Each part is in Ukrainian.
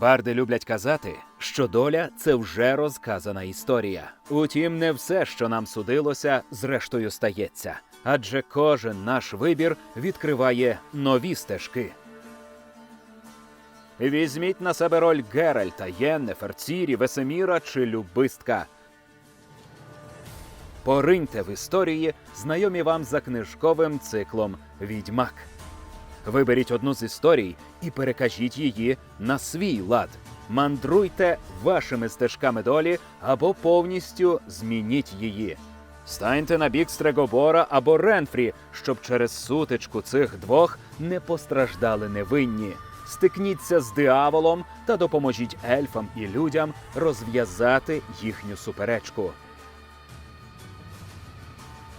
Барди люблять казати, що доля це вже розказана історія. Утім, не все, що нам судилося, зрештою стається, адже кожен наш вибір відкриває нові стежки. Візьміть на себе роль Геральта, Єннефер, Цірі, Весеміра чи Любистка. Пориньте в історії, знайомі вам за книжковим циклом Відьмак. Виберіть одну з історій і перекажіть її на свій лад. Мандруйте вашими стежками долі або повністю змініть її. Станьте на бік Стрегобора або Ренфрі, щоб через сутичку цих двох не постраждали невинні. Стикніться з диаволом та допоможіть ельфам і людям розв'язати їхню суперечку.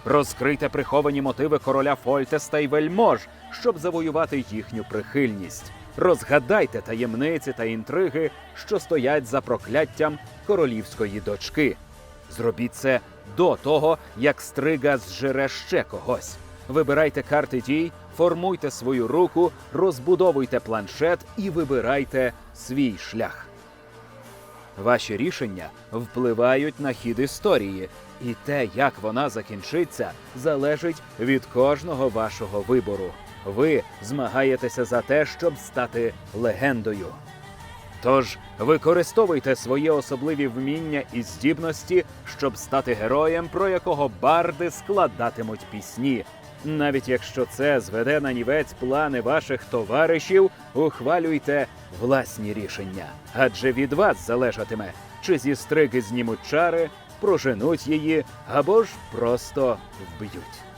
Розкрийте приховані мотиви короля Фольтеста й вельмож, щоб завоювати їхню прихильність. Розгадайте таємниці та інтриги, що стоять за прокляттям королівської дочки. Зробіть це до того, як стрига зжере ще когось. Вибирайте карти дій, формуйте свою руку, розбудовуйте планшет і вибирайте свій шлях. Ваші рішення впливають на хід історії, і те, як вона закінчиться, залежить від кожного вашого вибору. Ви змагаєтеся за те, щоб стати легендою. Тож використовуйте свої особливі вміння і здібності, щоб стати героєм, про якого барди складатимуть пісні. Навіть якщо це зведе на нівець плани ваших товаришів, ухвалюйте власні рішення. Адже від вас залежатиме, чи зі стриги знімуть чари, проженуть її або ж просто вб'ють.